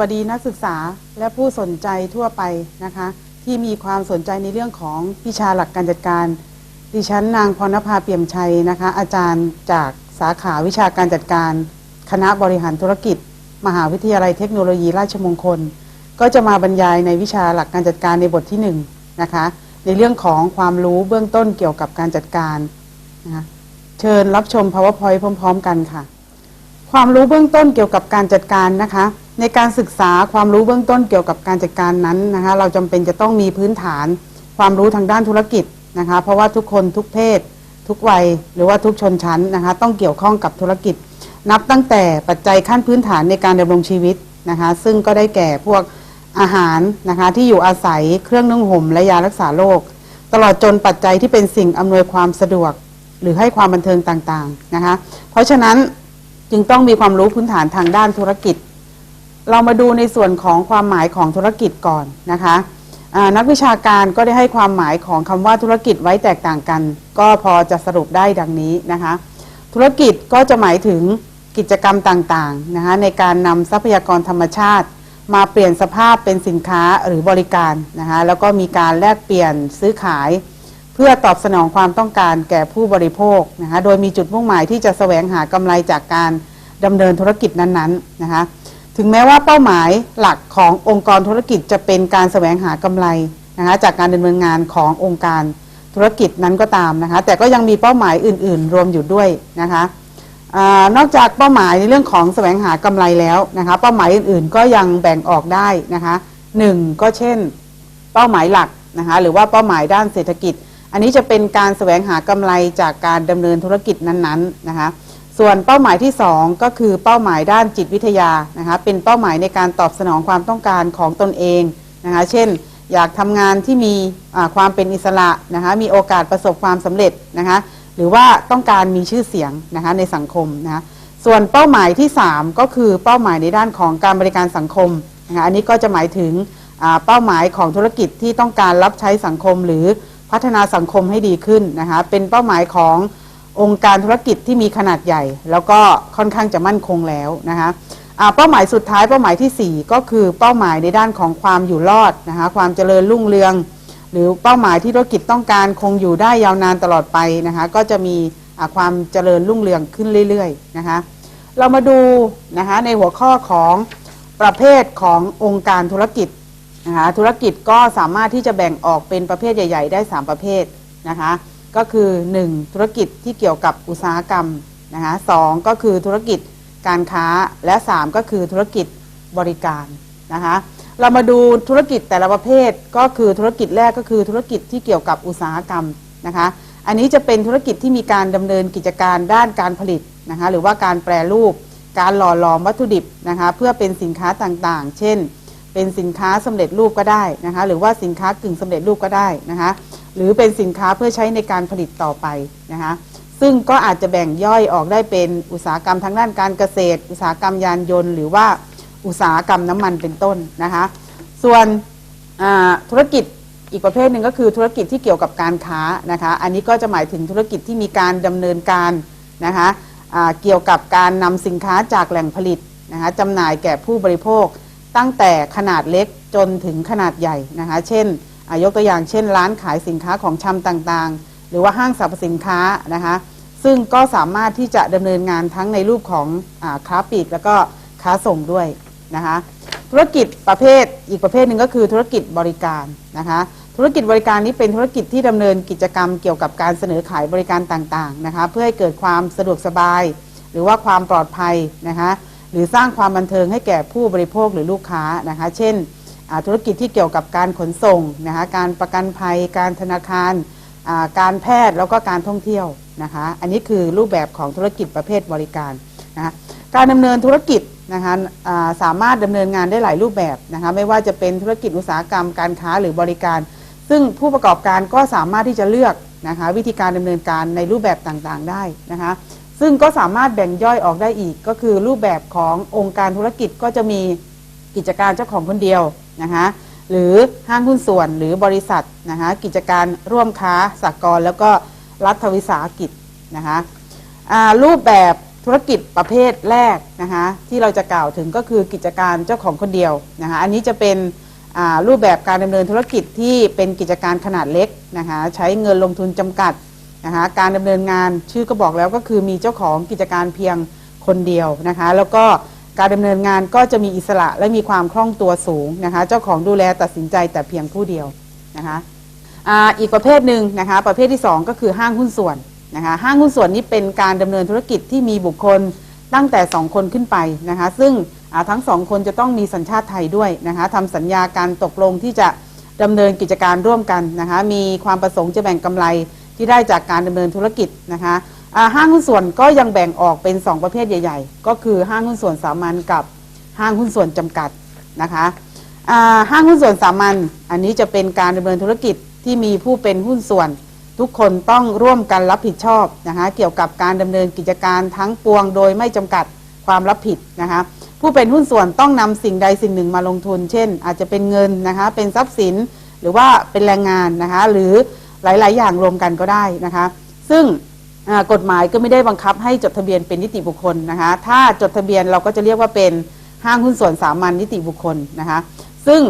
วัสดีนักศึกษาและผู้สนใจทั่วไปนะคะ ที่มีความสนใจในเรื่องของวิชาหลักการจัดการ ดิฉันนางพรณภาเปี่ยมชัยนะคะ อาจารย์จากสาขาวิชาการจัดการ คณะบริหารธุรกิจ มหาวิทยาลัยเทคโนโลยีราชมงคล ก็จะมาบรรยายในวิชาหลักการจัดการในบทที่หนึ่งนะคะในเรื่องของความรู้เบื้องต้นเกี่ยวกับการจัดการนะคะเชิญรับชม powerpoint พร้อม ๆ กันค่ะ ความรู้เบื้องต้นเกี่ยวกับการจัดการนะคะ ในการศึกษาความรู้เบื้องต้นเกี่ยวกับการจัดการนั้นนะคะ เราจำเป็นจะต้องมีพื้นฐาน ความรู้ทางด้านธุรกิจนะคะ เพราะว่าทุกคนทุกเพศ ทุกวัย หรือว่าทุกชนชั้นนะคะ ต้องเกี่ยวข้องกับธุรกิจ นับตั้งแต่ปัจจัยขั้นพื้นฐานในการดำรงชีวิตนะคะ ซึ่งก็ได้แก่พวกอาหารนะคะที่อยู่อาศัยเครื่องนึ่งห่มและยารักษาโรคตลอดจนปัจจัยที่เป็นสิ่งอำนวยความสะดวก หรือให้ความบันเทิงต่างๆนะคะ เพราะฉะนั้นจึงต้องมีความรู้พื้นฐานทางด้านธุรกิจ เรามาดูในส่วนของความหมายของธุรกิจก่อนนะคะนักวิชาการก็ได้ให้ความหมายของคำว่าธุรกิจไว้แตกต่างกัน ก็พอจะสรุปได้ดังนี้นะคะ ธุรกิจก็จะหมายถึงกิจกรรมต่างๆนะคะในการนำทรัพยากรธรรมชาติ มาเปลี่ยนสภาพเป็นสินค้าหรือบริการนะคะแล้วก็มีการแลกเปลี่ยนซื้อขาย เพื่อตอบสนองความต้องการแก่ผู้บริโภคนะคะโดยมีจุดมุ่งหมายที่จะแสวงหากำไรจากการดำเนินธุรกิจนั้นๆนะคะ ถึงแม้ว่าเป้าหมายหลักขององค์กรธุรกิจจะเป็นการแสวงหากำไรนะคะจากการดำเนินงานขององค์การธุรกิจนั้นก็ตามนะคะ แต่ก็ยังมีเป้าหมายอื่น ๆ รวมอยู่ด้วยนะคะอนอกจากเป้าหมายในเรื่องของแสวงหากำไรแล้วนะคะ เป้าหมายอื่น ๆ ก็ยังแบ่งออกได้นะคะหนึ่งก็เช่น เป้าหมายหลักนะคะหรือว่าเป้าหมายด้านเศรษฐกิจ อันนี้จะเป็นการแสวงหากำไรจากการดำเนินธุรกิจนั้น ๆ นะคะ ส่วนเป้าหมายที่ 2 ก็คือเป้าหมายด้านจิตวิทยานะคะเป็นเป้าหมายในการตอบสนองความต้องการของตนเองนะคะเช่น อยากทำงานที่มีความเป็นอิสระนะคะมีโอกาสประสบความสำเร็จนะคะหรือว่าต้องการมีชื่อเสียงนะคะในสังคมนะคะส่วนเป้าหมายที่ 3 ก็คือเป้าหมายในด้านของการบริการสังคมนะคะอันนี้ก็จะหมายถึงเป้าหมายของธุรกิจที่ต้องการรับใช้สังคมหรือพัฒนาสังคมให้ดีขึ้นนะคะเป็นเป้าหมายของ องค์การธุรกิจที่มีขนาดใหญ่ แล้วก็ค่อนข้างจะมั่นคงแล้วนะคะเป้าหมายสุดท้ายเป้าหมายทีสี่ 4 ก็คือเป้าหมายในด้านของความอยู่รอดนะคะความเจริญรุ่งเรือง หรือเป้าหมายที่ธุรกิจต้องการคงอยู่ได้ยาวนานตลอดไปนะคะก็จะมีความเจริญรุ่งเรืองขึ้นเรื่อยๆนะคะเรามาดูนะคะในหัวข้อของประเภทขององค์การธุรกิจนะคะธุรกิจก็สามารถที่จะแบ่งออกเป็นประเภทใหญ่ ๆ ได้ 3 ประเภทนะคะ ก็คือ 1. ธุรกิจที่เกี่ยวกับอุตสาหกรรมนะคะสองก็คือธุรกิจการค้าและ 3 ก็คือธุรกิจบริการนะคะเรามาดูธุรกิจแต่ละประเภทก็คือธุรกิจแรกก็คือธุรกิจที่เกี่ยวกับอุตสาหกรรมนะคะอันนี้จะเป็นธุรกิจที่มีการดำเนินกิจการด้านการผลิตนะคะหรือว่าการแปรรูป การหล่อหลอมวัตถุดิบนะคะเพื่อเป็นสินค้าต่างๆ เช่น เป็นสินค้าสำเร็จรูปก็ได้นะคะหรือว่าสินค้ากึ่งสำเร็จรูปก็ได้นะคะ หรือเป็นสินค้าเพื่อใช้ในการผลิตต่อไปนะคะซึ่งก็อาจจะแบ่งย่อยออกได้เป็นอุตสาหกรรมทางด้านการเกษตร อุตสาหกรรมยานยนต์ หรือว่าอุตสาหกรรมน้ำมันเป็นต้นนะคะส่วนธุรกิจอีกประเภทหนึ่งก็คือธุรกิจที่เกี่ยวกับการค้านะคะอันนี้ก็จะหมายถึงธุรกิจที่มีการดำเนินการนะคะเกี่ยวกับการนำสินค้าจากแหล่งผลิตนะคะจำหน่ายแก่ผู้บริโภคตั้งแต่ขนาดเล็กจนถึงขนาดใหญ่นะคะเช่น ยกตัวอย่างเช่น ร้านขายสินค้าของชำต่างๆ หรือว่าห้างสรรพสินค้านะคะซึ่งก็สามารถที่จะดำเนินงานทั้งในรูปของอค้าปลีกแล้วก็ค้าส่งด้วยนะคะธุรกิจประเภทอีกประเภทหนึ่งก็คือธุรกิจบริการนะคะธุรกิจบริการนี้เป็นธุรกิจที่ดำเนินกิจกรรมเกี่ยวกับการเสนอขายบริการต่างๆนะคะเพื่อให้เกิดความสะดวกสบาย หรือว่าความปลอดภัยนะคะหรือสร้างความบันเทิงให้แก่ผู้บริโภคหรือลูกค้านะคะเช่น ธุรกิจที่เกี่ยวกับการขนส่งนะคะการประกันภัย การธนาคารการแพทย์แล้วก็การท่องเที่ยวนะคะ อันนี้คือรูปแบบของธุรกิจประเภทบริการนะคะการดำเนินธุรกิจนะคะสามารถดำเนินงานได้หลายรูปแบบนะคะไม่ว่าจะเป็นธุรกิจอุตสาหกรรมการค้าหรือบริการ ซึ่งผู้ประกอบการก็สามารถที่จะเลือกนะคะวิธีการดำเนินการในรูปแบบต่างๆได้นะคะซึ่งก็สามารถแบ่งย่อยออกได้อีก ก็คือรูปแบบขององค์การธุรกิจก็จะมีกิจการเจ้าของคนเดียว นะคะหรือห้างหุ้นส่วนหรือบริษัทนะคะกิจการร่วมค้าสากลแล้วก็รัฐวิสาหกิจนะคะรูปแบบธุรกิจประเภทแรกนะคะที่เราจะกล่าวถึงก็คือกิจการเจ้าของคนเดียวนะคะอันนี้จะเป็นรูปแบบการดำเนินธุรกิจที่เป็นกิจการขนาดเล็กนะคะใช้เงินลงทุนจำกัดนะคะการดำเนินงานชื่อก็บอกแล้วก็คือมีเจ้าของกิจการเพียงคนเดียวนะคะแล้วก็ การดำเนินงานก็จะมีอิสระและมีความคล่องตัวสูงนะคะ เจ้าของดูแลตัดสินใจแต่เพียงผู้เดียวนะคะอ่าอีกประเภทหนึ่งนะคะ ประเภทที่ 2 ก็คือห้างหุ้นส่วนนะคะ ห้างหุ้นส่วนนี้เป็นการดำเนินธุรกิจที่มีบุคคลตั้งแต่ 2 คนขึ้นไปนะคะ ซึ่งทั้งสองคนจะต้องมีสัญชาติไทยด้วยนะคะทำสัญญาการตกลงที่จะดำเนินกิจการร่วมกันนะคะ มีความประสงค์จะแบ่งกำไรที่ได้จากการดำเนินธุรกิจนะคะ ห้างหุ้นส่วนก็ยังแบ่งออกเป็น 2 ประเภทใหญ่ ๆ ก็คือห้างหุ้นส่วนสามัญกับห้างหุ้นส่วนจำกัดนะคะห้างหุ้นส่วนสามัญอันนี้จะเป็นการดำเนินธุรกิจที่มีผู้เป็นหุ้นส่วน ทุกคนต้องร่วมกันรับผิดชอบนะคะเกี่ยวกับการดำเนินกิจการทั้งปวง โดยไม่จำกัดความรับผิดนะคะผู้เป็นหุ้นส่วนต้องนำสิ่งใดสิ่งหนึ่งมาลงทุน เช่น อาจจะเป็นเงินนะคะเป็นทรัพย์สินหรือว่าเป็นแรงงานนะคะหรือหลาย ๆ อย่างรวมกันก็ได้นะคะซึ่ง กฎหมายก็ไม่ได้บังคับให้จดทะเบียนเป็นนิติบุคคลนะคะ ถ้าจดทะเบียนเราก็จะเรียกว่าเป็นห้างหุ้นส่วนสามัญนิติบุคคลนะคะ ซึ่ง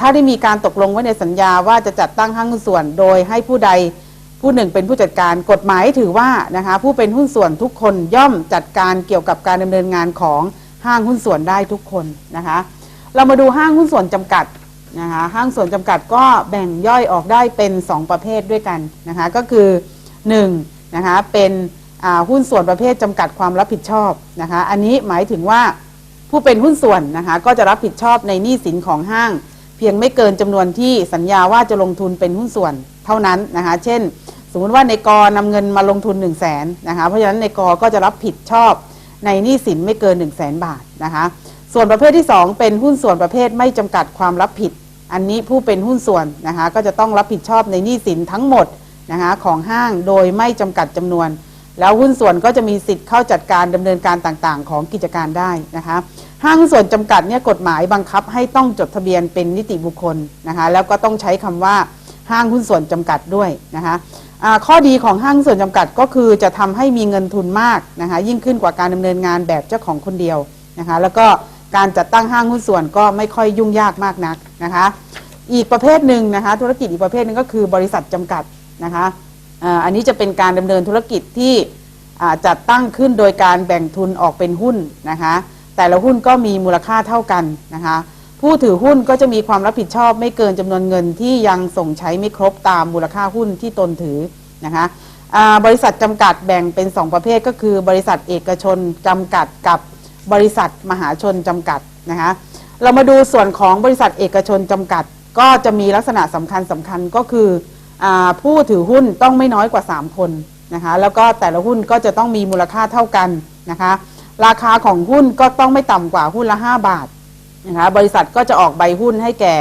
ถ้าได้มีการตกลงไว้ในสัญญาว่าจะจัดตั้งห้างหุ้นส่วน โดยให้ผู้ใดผู้หนึ่งเป็นผู้จัดการกฎหมายถือว่านะคะผู้เป็นหุ้นส่วนทุกคนย่อมจัดการเกี่ยวกับการดำเนินงานของห้างหุ้นส่วนได้ทุกคนนะคะ เรามาดูห้างหุ้นส่วนจำกัดนะคะห้างส่วนจำกัดก็แบ่งย่อยออกได้เป็น 2 ประเภทด้วยกันนะคะก็คือ 1 นะคะเป็นหุ้นส่วนประเภทจำกัดความรับผิดชอบนะคะอันนี้หมายถึงว่าผู้เป็นหุ้นส่วนนะคะก็จะรับผิดชอบในหนี้สินของห้าง เพียงไม่เกินจำนวนที่สัญญาว่าจะลงทุนเป็นหุ้นส่วนเท่านั้นนะคะเช่น สมมุติว่าในกอนำเงินมาลงทุน 1 0 0 0 0แสนนะคะเพราะฉะนั้นในกอก็จะรับผิดชอบในหนี้สินไม่เกิน 1 0 0 0 0แสนบาทนะคะส่วนประเภทที่ 2 เป็นหุ้นส่วนประเภทไม่จำกัดความรับผิด อันนี้ผู้เป็นหุ้นส่วนนะคะก็จะต้องรับผิดชอบในหนี้สินทั้งหมด นะคะของห้างโดยไม่จำกัดจำนวน แล้วหุ้นส่วนก็จะมีสิทธิ์เข้าจัดการดำเนินการต่างๆ ของกิจการได้นะคะห้างส่วนจำกัดเนี่ยกฎหมายบังคับให้ต้องจดทะเบียนเป็นนิติบุคคลนะคะแล้วก็ต้องใช้คำว่าห้างหุ้นส่วนจำกัดด้วยนะคะข้อดีของห้างส่วนจำกัดก็คือจะทำให้มีเงินทุนมากนะคะยิ่งขึ้นกว่าการดำเนินงานแบบเจ้าของคนเดียวนะคะแล้วก็การจัดตั้งห้างหุ้นส่วนก็ไม่ค่อยยุ่งยากมากนักนะคะอีกประเภทหนึ่งนะคะธุรกิจอีกประเภทหนึ่งก็คือบริษัทจำกัด นะคะอันนี้จะเป็นการดำเนินธุรกิจที่จัดตั้งขึ้นโดยการแบ่งทุนออกเป็นหุ้นนะคะแต่ละหุ้นก็มีมูลค่าเท่ากันนะคะผู้ถือหุ้นก็จะมีความรับผิดชอบไม่เกินจำนวนเงินที่ยังส่งใช้ไม่ครบตามมูลค่าหุ้นที่ตนถือนะคะบริษัทจำกัดแบ่งเป็น 2 ประเภทก็คือ บริษัทเอกชนจำกัดกับบริษัทมหาชนจำกัดนะคะเรามาดูส่วนของบริษัทเอกชนจำกัด ก็จะมีลักษณะสำคัญสำคัญก็คือ ผู้ถือหุ้นต้องไม่น้อยกว่า 3 คนนะคะแล้วก็แต่ละหุ้นก็จะต้องมีมูลค่าเท่ากันนะคะราคาของหุ้นก็ต้องไม่ต่ำกว่าหุ้นละ 5 บาทนะคะบริษัทก็จะออกใบหุ้นให้แก่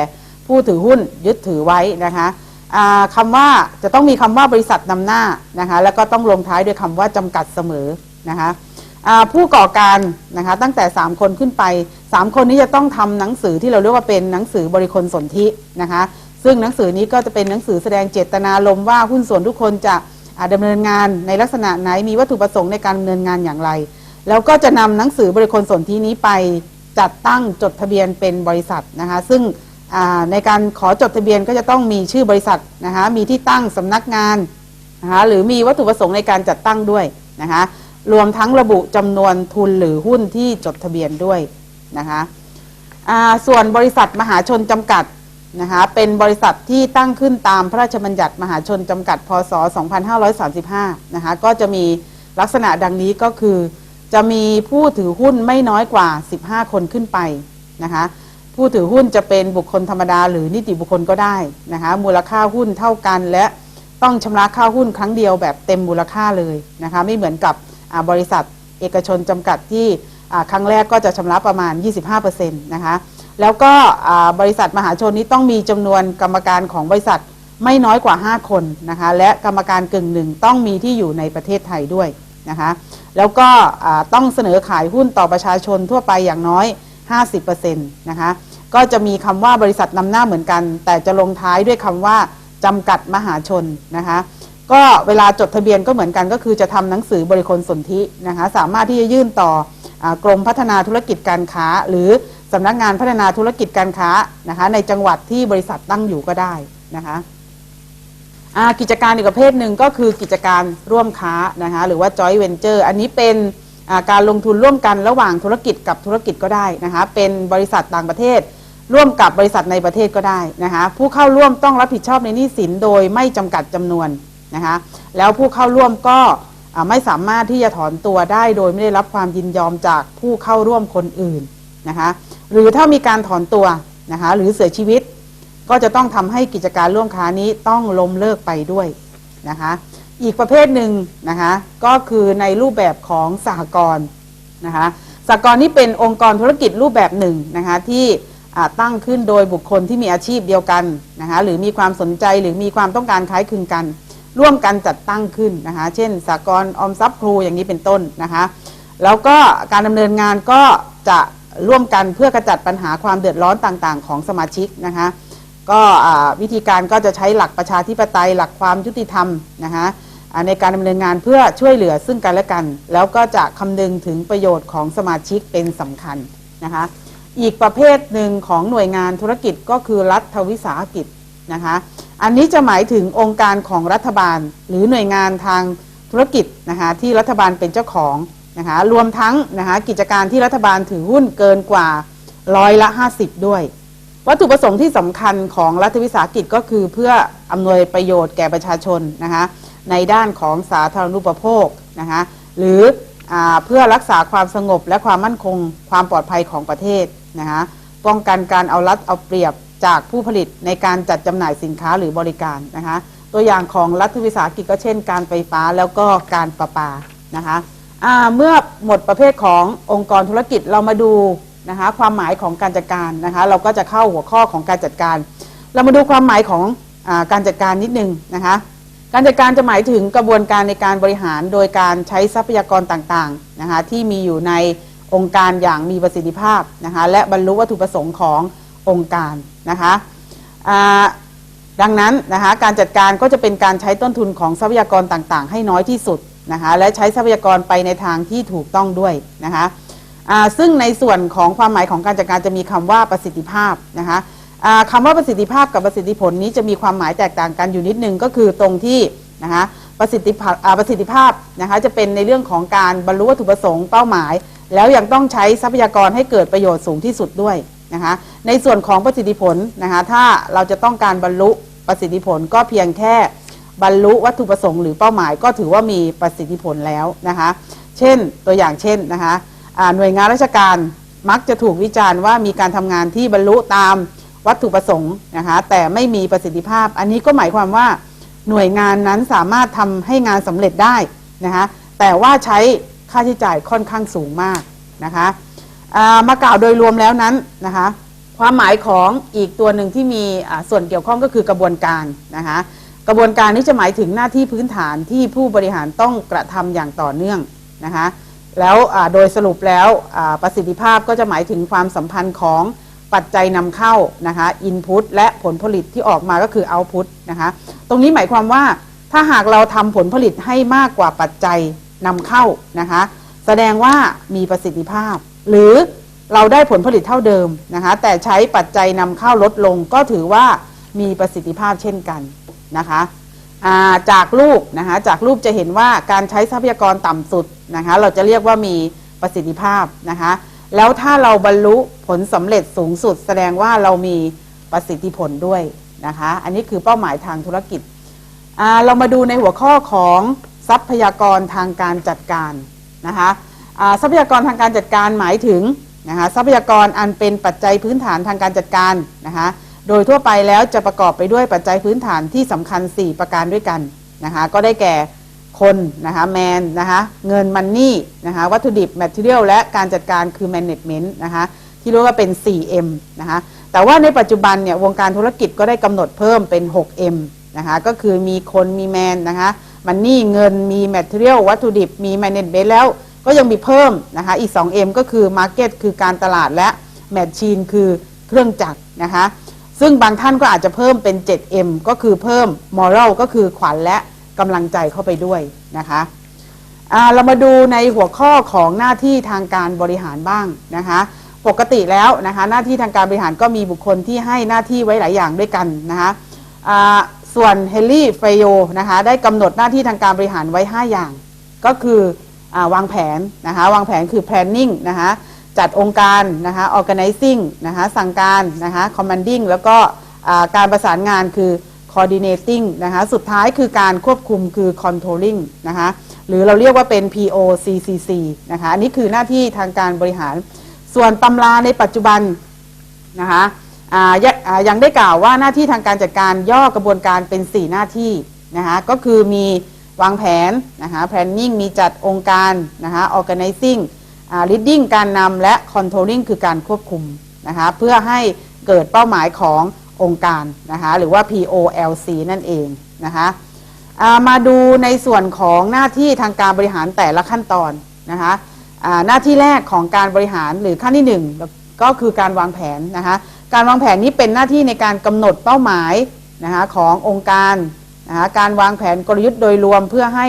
ผู้ถือหุ้นยึดถือไว้นะคะอ่าคำว่าจะต้องมีคำว่าบริษัทนำหน้านะคะแล้วก็ต้องลงท้ายด้วยคำว่าจำกัดเสมอนะคะผู้ก่อการนะคะตั้งแต่ 3 คนขึ้นไป 3 คนนี้จะต้องทำหนังสือที่เราเรียกว่าเป็นหนังสือบริคลสนธินะคะ ซึ่งหนังสือนี้ก็จะเป็นหนังสือแสดงเจตนารมณ์ว่าหุ้นส่วนทุกคนจะอ่าดำเนินงานในลักษณะไหนมีวัตถุประสงค์ในการดำเนินงานอย่างไร แล้วก็จะนำหนังสือบริคลสนธินี้ไปจัดตั้งจดทะเบียนเป็นบริษัทนะคะซึ่งในการขอจดทะเบียนก็จะต้องมีชื่อบริษัทนะคะมีที่ตั้งสำนักงานนะคะหรือมีวัตถุประสงค์ในการจัดตั้งด้วยนะคะรวมทั้งระบุจำนวนทุนหรือหุ้นที่จดทะเบียนด้วยนะคะส่วนบริษัทมหาชนจำกัด นะคะเป็นบริษัทที่ตั้งขึ้นตามพระราชบัญญัติมหาชนจำกัดพศ 2535 นะคะก็จะมีลักษณะดังนี้ก็คือ จะมีผู้ถือหุ้นไม่น้อยกว่า 15 คนขึ้นไปนะคะผู้ถือหุ้นจะเป็นบุคคลธรรมดาหรือนิติบุคคลก็ได้นะคะมูลค่าหุ้นเท่ากันและต้องชำระค่าหุ้นครั้งเดียวแบบเต็มมูลค่าเลยนะคะไม่เหมือนกับบริษัทเอกชนจำกัดที่ครั้งแรกก็จะชำระประมาณ 25%นะคะ แล้วก็บริษัทมหาชนนี้ต้องมีจำนวนกรรมการของบริษัทไม่น้อยกว่า 5 คนนะคะและกรรมการกึ่งหนึ่งต้องมีที่อยู่ในประเทศไทยด้วยนะคะแล้วก็ต้องเสนอขายหุ้นต่อประชาชนทั่วไปอย่างน้อย 50%นะคะก็จะมีคำว่าบริษัทนำหน้าเหมือนกัน แต่จะลงท้ายด้วยคำว่าจำกัดมหาชนนะคะก็เวลาจดทะเบียนก็เหมือนกันก็คือจะทำหนังสือบริคลสนธินะคะสามารถที่จะยื่นต่ออกรมพัฒนาธุรกิจการค้า หรือ สำนักงานพัฒนาธุรกิจการค้านะคะในจังหวัดที่บริษัทตั้งอยู่ก็ได้นะคะกิจการอีกประเภทหนึ่งก็คือกิจการร่วมค้านะคะหรือว่า joint venture อันนี้เป็นาการลงทุนร่วมกันระหว่างธุรกิจกับธุรกิจก็ได้นะคะเป็นบริษัทต่างประเทศ ร่วมกับบริษัทในประเทศก็ได้นะคะผู้เข้าร่วมต้องรับผิดชอบในหนี้สินโดยไม่จำกัดจำนวนนะคะแล้วผู้เข้าร่วมก็ไม่สามารถที่จะถอนตัวได้โดยไม่ได้รับความยินยอมจากผู้เข้าร่วมคนอื่นนะคะ หรือถ้ามีการถอนตัวนะคะหรือเสียชีวิต ก็จะต้องทำให้กิจการร่วมค้านี้ต้องล้มเลิกไปด้วยนะคะอีกประเภทหนึ่งนะคะก็คือในรูปแบบของสหกรณ์นะคะสหกรณ์นี้เป็นองค์กรธุรกิจรูปแบบหนึ่งนะคะที่ตั้งขึ้นโดยบุคคลที่มีอาชีพเดียวกันนะคะหรือมีความสนใจหรือมีความต้องการคล้ายคลึงกัน ร่วมกันจัดตั้งขึ้นนะคะเช่นสหกรณ์ออมทรัพย์ครูอย่างนี้เป็นต้นนะคะแล้วก็การดำเนินงานก็จะ ร่วมกันเพื่อกระจัดปัญหาความเดือดร้อนต่างๆ ของสมาชิกนะคะก็วิธีการก็จะใช้หลักประชาธิปไตยหลักความยุติธรรมนะคะในการดำเนินงานเพื่อช่วยเหลือซึ่งกันและกัน แล้วก็จะคำนึงถึงประโยชน์ของสมาชิกเป็นสำคัญนะคะอีกประเภทหนึ่งของหน่วยงานธุรกิจก็คือรัฐวิสาหกิจนะคะอันนี้จะหมายถึงองค์การของรัฐบาล หรือหน่วยงานทางธุรกิจนะคะที่รัฐบาลเป็นเจ้าของ นะคะรวมทั้งนะคะกิจการที่รัฐบาลถือหุ้นเกินกว่าร้อยละ 50 ด้วย วัตถุประสงค์ที่สำคัญของรัฐวิสาหกิจก็คือเพื่ออำนวยประโยชน์แก่ประชาชนนะคะในด้านของสาธารณูปโภคนะคะหรืออเพื่อรักษาความสงบและความมั่นคงความปลอดภัยของประเทศนะคะป้องกันการเอารัดเอาเปรียบจากผู้ผลิตในการจัดจำหน่ายสินค้าหรือบริการนะคะตัวอย่างของรัฐวิสาหกิจก็เช่น การไฟฟ้าแล้วก็การประปานะคะ อ่าเมื่อหมดประเภทขององค์กรธุรกิจเรามาดูนะคะความหมายของการจัดการนะคะเราก็จะเข้าหัวข้อของการจัดการ เรามาดูความหมายของอาการจัดการนิดนึงนะคะการจัดการจะหมายถึงกระบวนการในการบริหารโดยการใช้ทรัพยากรต่างๆนะคะที่มีอยู่ในองค์การอย่างมีประสิทธิภาพนะคะและบรรลุวัตถุประสงค์ขององค์การนะคะดังนั้นนะคะการจัดการก็จะเป็นการใช้ต้นทุนของทรัพยากรต่างๆ ให้น้อยที่สุด นะคะและใช้ทรัพยากรไปในทางที่ถูกต้องด้วยนะคะซึ่งในส่วนของความหมายของการจัดการจะมีคำว่าประสิทธิภาพนะคะคำว่าประสิทธิภาพกับประสิทธิผลนี้จะมีความหมายแตกต่างกันอยู่นิดนึงก็คือตรงที่นะคะประสิทธิภาพประสิทธิภาพนะคะจะเป็นในเรื่องของการบรรลุวัตถุประสงค์เป้าหมาย แล้วยังต้องใช้ทรัพยากรให้เกิดประโยชน์สูงที่สุดด้วยนะคะในส่วนของประสิทธิผลนะคะถ้าเราจะต้องการบรรลุประสิทธิผลก็เพียงแค่ บรรลุวัตถุประสงค์หรือเป้าหมายก็ถือว่ามีประสิทธิผลแล้วนะคะ เช่นตัวอย่างเช่นนะคะหน่วยงานราชการมักจะถูกวิจารณ์ว่ามีการทำงานที่บรรลุตามวัตถุประสงค์นะคะแต่ไม่มีประสิทธิภาพ อันนี้ก็หมายความว่าหน่วยงานนั้นสามารถทำให้งานสำเร็จได้นะคะแต่ว่าใช้ค่าใช้จ่ายค่อนข้างสูงมากนะคะมากล่าวโดยรวมแล้วนั้นนะคะความหมายของอีกตัวหนึ่งที่มีส่วนเกี่ยวข้องก็คือกระบวนการนะคะ กระบวนการนี้จะหมายถึงหน้าที่พื้นฐานที่ผู้บริหารต้องกระทำอย่างต่อเนื่องนะคะแล้วโดยสรุปแล้วประสิทธิภาพก็จะหมายถึงความสัมพันธ์ของปัจจัยนำเข้านะคะอินพุตและผลผลิตที่ออกมาก็คือเอาพุตนะคะตรงนี้หมายความว่าถ้าหากเราทำผลผลิตให้มากกว่าปัจจัยนำเข้านะคะแสดงว่ามีประสิทธิภาพ หรือเราได้ผลผลิตเท่าเดิมนะคะแต่ใช้ปัจจัยนำเข้าลดลงก็ถือว่ามีประสิทธิภาพเช่นกัน นะคะาจากรูปนะคะจากรูปจะเห็นว่าการใช้ทรัพยากรต่ำสุดนะคะเราจะเรียกว่ามีประสิทธิภาพนะคะแล้วถ้าเราบรรลุผลสำเร็จสูงสุด แสดงว่าเรามีประสิทธิผลด้วยนะคะอันนี้คือเป้าหมายทางธุรกิจ เรามาดูในหัวข้อของทรัพยากรทางการจัดการนะคะทรัพยากรทางการจัดการหมายถึงนะคะทรัพยากรอันเป็นปัจจัยพื้นฐานทางการจัดการนะคะ โดยทั่วไปแล้วจะประกอบไปด้วยปัจจัยพื้นฐานที่สำคัญ 4 ประการด้วยกันนะคะก็ได้แก่คนนะคะแมนนะคะเงินมันนี่นะคะวัตถุดิบ material และการจัดการคือ management นะคะที่เรียกว่าเป็น 4M นะคะแต่ว่าในปัจจุบันเนี่ยวงการธุรกิจก็ได้กำหนดเพิ่มเป็น 6M นะคะก็คือมีคนมีแมนนะคะมันนี่เงินมี material วัตถุดิบมี management แล้วก็ยังมีเพิ่มนะคะอีก 2M ก็คือ market คือการตลาดและ machine คือเครื่องจักรนะคะ ซึ่งบางท่านก็อาจจะเพิ่มเป็น 7M ก็คือเพิ่ม moral ก็คือขวัญและกำลังใจเข้าไปด้วยนะคะเรามาดูในหัวข้อของหน้าที่ทางการบริหารบ้างนะคะ ปกติแล้วนะคะหน้าที่ทางการบริหารก็มีบุคคลที่ให้หน้าที่ไว้หลายอย่างด้วยกันนะคะส่วนเฮนรี่เฟโยนะคะได้กำหนดหน้าที่ทางการบริหารไว้ 5 อย่าง ก็คืออวางแผนนะคะวางแผนคือ planning นะคะ จัดองค์การนะคะ organizing นะคะสั่งการนะคะ commanding แล้วก็การประสานงานคือ coordinating นะคะสุดท้ายคือการควบคุมคือ controlling นะคะหรือเราเรียกว่าเป็น POCCC นะคะอันนี้คือหน้าที่ทางการบริหาร ส่วนตำราในปัจจุบันนะคะยังได้กล่าวว่าหน้าที่ทางการจัดการย่อกระบวนการเป็น 4 หน้าที่นะคะก็คือมีวางแผนนะคะ planning มีจัดองค์การนะคะ organizing leading การนำและ controlling คือการควบคุมนะคะเพื่อให้เกิดเป้าหมายขององค์การนะคะหรือว่า POLC นั่นเองนะคะอ่ามาดูในส่วนของหน้าที่ทางการบริหารแต่ละขั้นตอนนะคะอ่าหน้าที่แรกของการบริหารหรือขั้นที่หนึ่งก็คือการวางแผนนะคะการวางแผนนี้เป็นหน้าที่ในการกำหนดเป้าหมายนะคะขององค์การนะคะการวางแผนกลยุทธ์โดยรวมเพื่อให้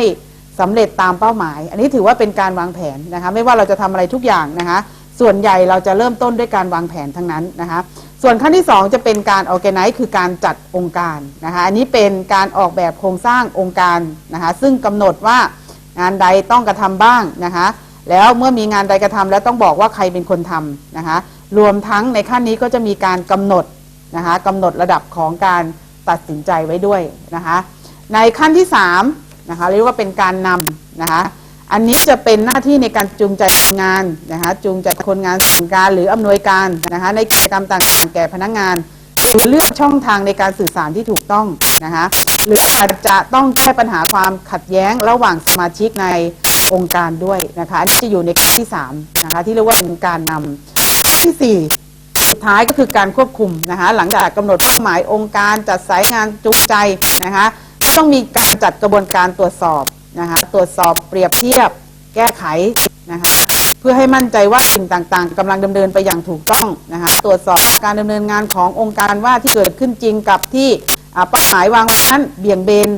สำเร็จตามเป้าหมาย อันนี้ถือว่าเป็นการวางแผนนะคะ ไม่ว่าเราจะทำอะไรทุกอย่างนะคะ ส่วนใหญ่เราจะเริ่มต้นด้วยการวางแผนทั้งนั้นนะคะ ส่วนขั้นที่ 2 จะเป็นการ organize คือการจัดองค์การนะคะ อันนี้เป็นการออกแบบโครงสร้างองค์การนะคะ ซึ่งกำหนดว่างานใดต้องกระทำบ้างนะคะ แล้วเมื่อมีงานใดกระทำแล้วต้องบอกว่าใครเป็นคนทำนะคะ รวมทั้งในขั้นนี้ก็จะมีการกำหนดนะคะกำหนดระดับของการตัดสินใจไว้ด้วยนะคะ ในขั้นที่ 3 นะคะเรียกว่าเป็นการนำนะคะอันนี้จะเป็นหน้าที่ในการจูงใจคนงานนะคะจูงใจคนงานสั่งการหรืออำนวยการนะคะในกิจกรรมต่างๆ แก่พนักงานหรือเลือกช่องทางในการสื่อสารที่ถูกต้องนะคะหรืออาจจะต้องแก้ปัญหาความขัดแย้งระหว่างสมาชิกในองค์การด้วยนะคะอันนี้จะอยู่ในขั้นที่3นะคะที่เรียกว่าเป็นการนำขั้นที่4สุดท้ายก็คือการควบคุมนะคะหลังจากกำหนดเป้าหมายองค์การจัดสายงานจูงใจนะคะ ต้องมีการจัดกระบวนการตรวจสอบนะคะตรวจสอบเปรียบเทียบแก้ไขนะคะเพื่อให้มั่นใจว่าสิ่งต่างๆกำลังดำเนินไปอย่างถูกต้องนะคะตรวจสอบการดำเนินงานขององค์การว่าที่เกิดขึ้นจริงกับที่เป้าหมายวางไว้นั้นเบี่ยงเบน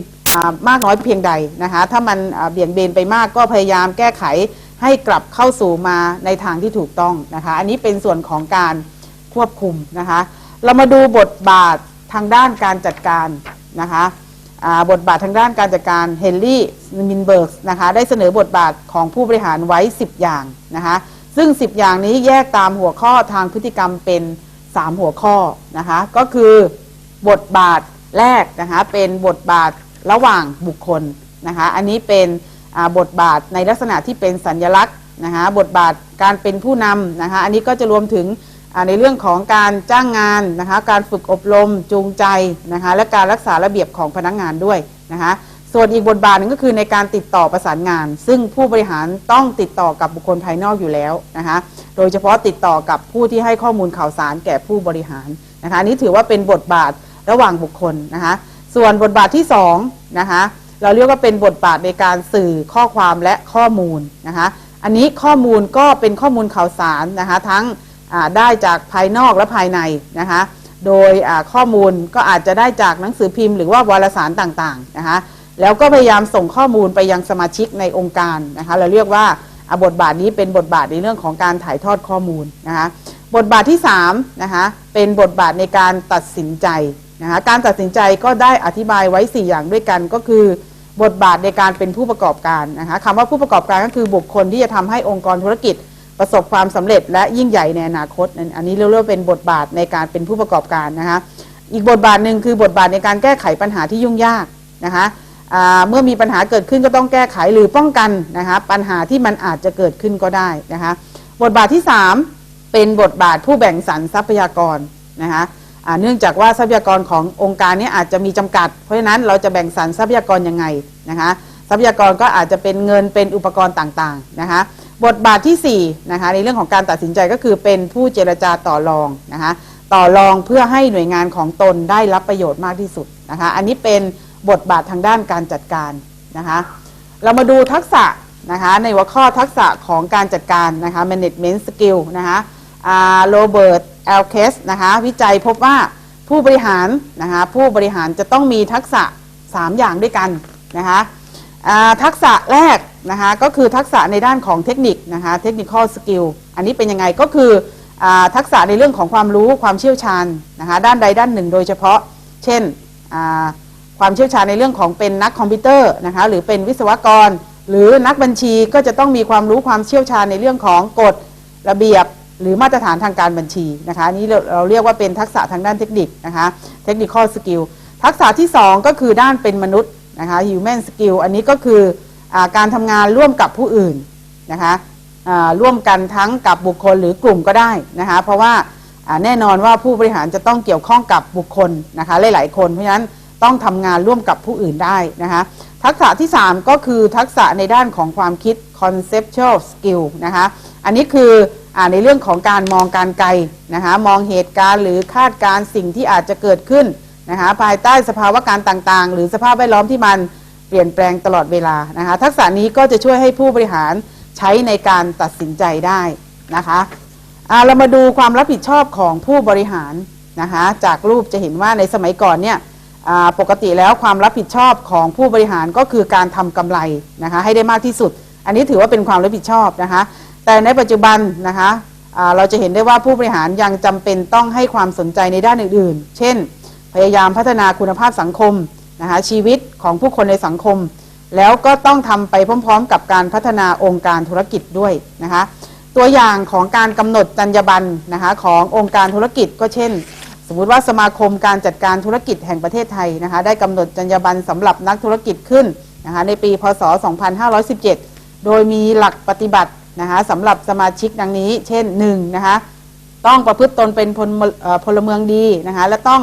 มากน้อยเพียงใดนะคะถ้ามันเบี่ยงเบนไปมากก็พยายามแก้ไขให้กลับเข้าสู่มาในทางที่ถูกต้องนะคะอันนี้เป็นส่วนของการควบคุมนะคะเรามาดูบทบาททางด้านการจัดการนะคะ บทบาททางด้านการจัดการเฮนรี่มินเบิร์กนะคะได้เสนอบทบาทของผู้บริหารไว้ 10 อย่างนะคะซึ่ง 10 อย่างนี้แยกตามหัวข้อทางพฤติกรรมเป็น 3 หัวข้อนะคะก็คือบทบาทแรกนะคะเป็นบทบาทระหว่างบุคคลนะคะอันนี้เป็นบทบาทในลักษณะที่เป็นสัญลักษณ์นะคะบทบาทการเป็นผู้นำนะคะอันนี้ก็จะรวมถึง ในเรื่องของการจ้างงานนะคะการฝึกอบรมจูงใจนะคะและการรักษาระเบียบของพนักงานด้วยนะคะส่วนอีกบทบาทหนึ่งก็คือในการติดต่อประสานงาน ซึ่งผู้บริหารต้องติดต่อกับบุคคลภายนอกอยู่แล้วนะคะโดยเฉพาะติดต่อกับผู้ที่ให้ข้อมูลข่าวสารแก่ผู้บริหารนะคะนี้ถือว่าเป็นบทบาทระหว่างบุคคลนะคะส่วนบทบาทที่สองนะคะเราเรียกว่าเป็นบทบาทในการสื่อข้อความและข้อมูลนะคะอันนี้ข้อมูลก็เป็นข้อมูลข่าวสารนะคะทั้ง ได้จากภายนอกและภายในนะคะ โดยข้อมูลก็อาจจะได้จากหนังสือพิมพ์หรือว่าวารสารต่างๆนะคะแล้วก็พยายามส่งข้อมูลไปยังสมาชิกในองค์การนะคะเราเรียกว่าบทบาทนี้เป็นบทบาทในเรื่องของการถ่ายทอดข้อมูลนะคะบทบาทที่3นะคะเป็นบทบาทในการตัดสินใจนะคะการตัดสินใจก็ได้อธิบายไว้ 4 อย่างด้วยกันก็คือบทบาทในการเป็นผู้ประกอบการนะคะคำว่าผู้ประกอบการก็คือบุคคลที่จะทำให้องค์กรธุรกิจ ประสบความสำเร็จและยิ่งใหญ่ในอนาคต อันนี้เรียกว่าเป็นบทบาทในการเป็นผู้ประกอบการนะคะอีกบทบาทหนึ่งคือบทบาทในการแก้ไขปัญหาที่ยุ่งยากนะคะเมื่อมีปัญหาเกิดขึ้นก็ต้องแก้ไขหรือป้องกันนะคะปัญหาที่มันอาจจะเกิดขึ้นก็ได้นะคะบทบาทที่ 3 เป็นบทบาทผู้แบ่งสรรทรัพยากรนะคะเนื่องจากว่าทรัพยากรขององค์การนี้อาจจะมีจำกัด เพราะฉะนั้นเราจะแบ่งสรรทรัพยากรยังไงนะคะทรัพยากรก็อาจจะเป็นเงินเป็นอุปกรณ์ต่างๆนะคะ บทบาทที่4นะคะในเรื่องของการตัดสินใจก็คือเป็นผู้เจรจาต่อรองนะคะต่อรองเพื่อให้หน่วยงานของตนได้รับประโยชน์มากที่สุดนะคะอันนี้เป็นบทบาททางด้านการจัดการนะคะเรามาดูทักษะนะคะในหัวข้อทักษะของการจัดการนะคะ management skill นะคะโรเบิร์ตแอลเคสนะคะวิจัยพบว่าผู้บริหารนะคะผู้บริหารจะต้องมีทักษะ 3 อย่างด้วยกันนะคะ ทักษะแรกนะคะก็คือทักษะในด้านของเทคนิคนะคะเทคนิคอลสกิลอันนี้เป็นยังไงก็คืออทักษะในเรื่องของความรู้ความเชี่ยวชาญนะคะด้านใดด้านหนึ่ง โดยเฉพาะ เช่นความเชี่ยวชาญในเรื่องของเป็นนักคอมพิวเตอร์นะคะหรือเป็นวิศวกร หรือนักบัญชีก็จะต้องมีความรู้ความเชี่ยวชาญในเรื่องของกฎระเบียบหรือมาตรฐานทางการบัญชีนะคะนนี้เราเราเรียกว่าเป็นทักษะทางด้านเทคนิคนะคะเทคนิคอลสกิลทักษะที่ 2 ก็คือด้านเป็นมนุษย์ นะคะ human skill อันนี้ก็คืออการทำงานร่วมกับผู้อื่นนะคะร่วมกันทั้งกับบุคคลหรือกลุ่มก็ได้นะคะเพราะว่าแน่นอนว่าผู้บริหารจะต้องเกี่ยวข้องกับบุคคลนะคะหลายๆคนเพราะฉะนั้นต้องทำงานร่วมกับผู้อื่นได้นะคะทักษะที่ 3 ก็คือทักษะในด้านของความคิด conceptual skill นะคะอันนี้คืออในเรื่องของการมองการไกลนะคะมองเหตุการณ์หรือคาดการ์สิ่งที่อาจจะเกิดขึ้น นะคะภายใต้สภาวะการต่างๆ หรือสภาพแวดล้อมที่มันเปลี่ยนแปลงตลอดเวลานะคะทักษะนี้ก็จะช่วยให้ผู้บริหารใช้ในการตัดสินใจได้นะคะอ่าเรามาดูความรับผิดชอบของผู้บริหารนะคะจากรูปจะเห็นว่าในสมัยก่อนเนี่ยปกติแล้วความรับผิดชอบของผู้บริหารก็คือการทำกำไรนะคะให้ได้มากที่สุด อันนี้ถือว่าเป็นความรับผิดชอบนะคะแต่ในปัจจุบันนะคะเราจะเห็นได้ว่าผู้บริหารยังจำเป็นต้องให้ความสนใจในด้านอื่นๆ เช่น พยายามพัฒนาคุณภาพสังคมนะคะชีวิตของผู้คนในสังคม แล้วก็ต้องทำไปพร้อม ๆ กับการพัฒนาองค์การธุรกิจด้วยนะคะตัวอย่างของการกำหนดจรรยาบรรณนะคะขององค์การธุรกิจก็เช่น สมมติว่าสมาคมการจัดการธุรกิจแห่งประเทศไทยนะคะได้กำหนดจรรยาบรรณสำหรับนักธุรกิจขึ้นนะคะในปีพศ 2517 โดยมีหลักปฏิบัตินะคะสำหรับสมาชิกดังนี้ เช่น1นะคะต้องประพฤติตนเป็นพลเอ่อพลเมืองดีนะคะและต้อง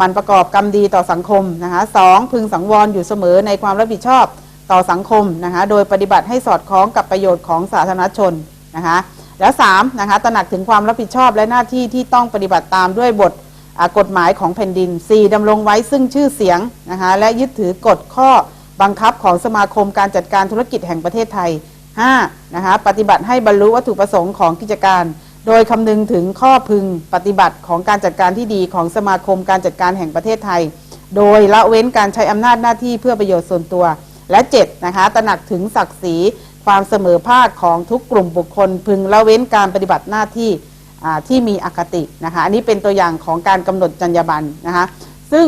มันประกอบกรรมดีต่อสังคมนะคะสองพึงสังวรอยู่เสมอในความรับผิดชอบต่อสังคมนะคะโดยปฏิบัติให้สอดคล้องกับประโยชน์ของสาธารณชนนะคะแล้ว3นะคะตระหนักถึงความรับผิดชอบและหน้าที่ที่ต้องปฏิบัติตามด้วยบทกฎหมายของแผ่นดิน 4. ดำรงไว้ซึ่งชื่อเสียงนะคะและยึดถือกฎข้อบังคับของสมาคมการจัดการธุรกิจแห่งประเทศไทย 5. นะคะปฏิบัติให้บรรลุวัตถุประสงค์ของกิจการ โดยคำนึงถึงข้อพึงปฏิบัติของการจัดการที่ดีของสมาคมการจัดการแห่งประเทศไทย โดยละเว้นการใช้อำนาจหน้าที่เพื่อประโยชน์ส่วนตัว และ 7. นะคะตระหนักถึงศักดิ์ศรีความเสมอภาคของทุกกลุ่มบุคคล พึงละเว้นการปฏิบัติหน้าที่ที่มีอคตินะคะอันนี้เป็นตัวอย่างของการกำหนดจรรยาบรรณนะคะซึ่ง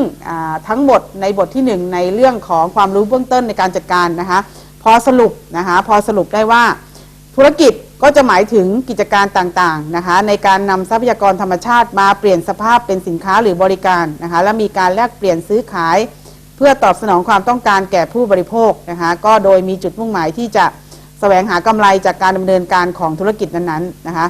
ทั้งหมดในบทที่ 1 ในเรื่องของความรู้เบื้องต้นในการจัดการนะคะพอสรุปนะคะพอสรุปได้ว่าธุรกิจ ก็จะหมายถึงกิจการต่างๆนะคะในการนำทรัพยากรธรรมชาติมาเปลี่ยนสภาพเป็นสินค้าหรือบริการนะคะและมีการแลกเปลี่ยนซื้อขาย เพื่อตอบสนองความต้องการแก่ผู้บริโภคนะคะก็โดยมีจุดมุ่งหมายที่จะแสวงหากำไรจากการดำเนินการของธุรกิจนั้นๆนะคะ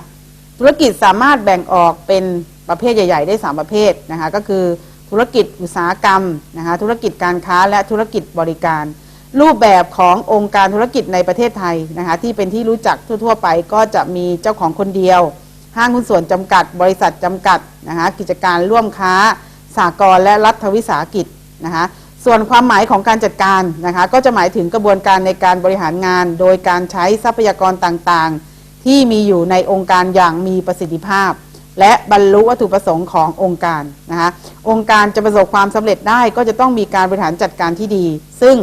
ธุรกิจสามารถแบ่งออกเป็นประเภทใหญ่ ๆ ได้ 3 ประเภทนะคะก็คือธุรกิจอุตสาหกรรมนะคะธุรกิจการค้าและธุรกิจบริการ รูปแบบขององค์การธุรกิจในประเทศไทยนะคะที่เป็นที่รู้จักทั่ว ๆ ไปก็จะมีเจ้าของคนเดียว ห้างหุ้นส่วนจำกัด บริษัทจำกัดนะคะกิจการร่วมค้าสากลและรัฐวิสาหกิจนะคะส่วนความหมายของการจัดการนะคะก็จะหมายถึงกระบวนการในการบริหารงาน โดยการใช้ทรัพยากรต่างๆ ที่มีอยู่ในองค์การอย่างมีประสิทธิภาพ และบรรลุวัตถุประสงค์ขององค์การนะคะองค์การจะประสบความสำเร็จได้ก็จะต้องมีการบริหารจัดการที่ดี ซึ่ง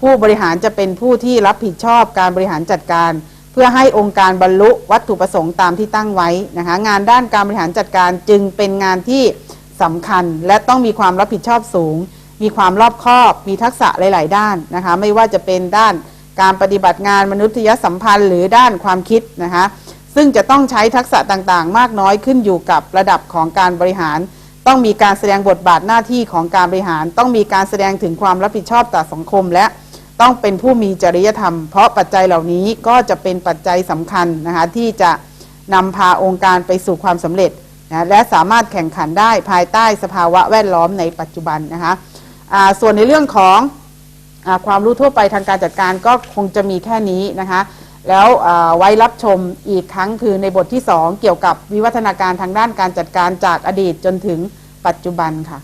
ผู้บริหารจะเป็นผู้ที่รับผิดชอบการบริหารจัดการ เพื่อให้องค์การบรรลุวัตถุประสงค์ตามที่ตั้งไว้นะคะงานด้านการบริหารจัดการจึงเป็นงานที่สำคัญ และต้องมีความรับผิดชอบสูง มีความรอบคอบ มีทักษะหลาย ๆ ด้านนะคะไม่ว่าจะเป็นด้านการปฏิบัติงานมนุษยสัมพันธ์หรือด้านความคิดนะคะซึ่งจะต้องใช้ทักษะต่างๆ มากน้อยขึ้นอยู่กับระดับของการบริหาร ต้องมีการแสดงบทบาทหน้าที่ของการบริหาร ต้องมีการแสดงถึงความรับผิดชอบต่อสังคมและ ต้องเป็นผู้มีจริยธรรม เพราะปัจจัยเหล่านี้ก็จะเป็นปัจจัยสำคัญนะคะที่จะนำพาองค์การไปสู่ความสำเร็จนะและสามารถแข่งขันได้ภายใต้สภาวะแวดล้อมในปัจจุบันนะคะส่วนในเรื่องของอความรู้ทั่วไปทางการจัดการก็คงจะมีแค่นี้นะคะแล้วไว้รับชมอีกครั้งคือในบทที่ 2 เกี่ยวกับวิวัฒนาการทางด้านการจัดการจากอดีตจนถึงปัจจุบันค่ะ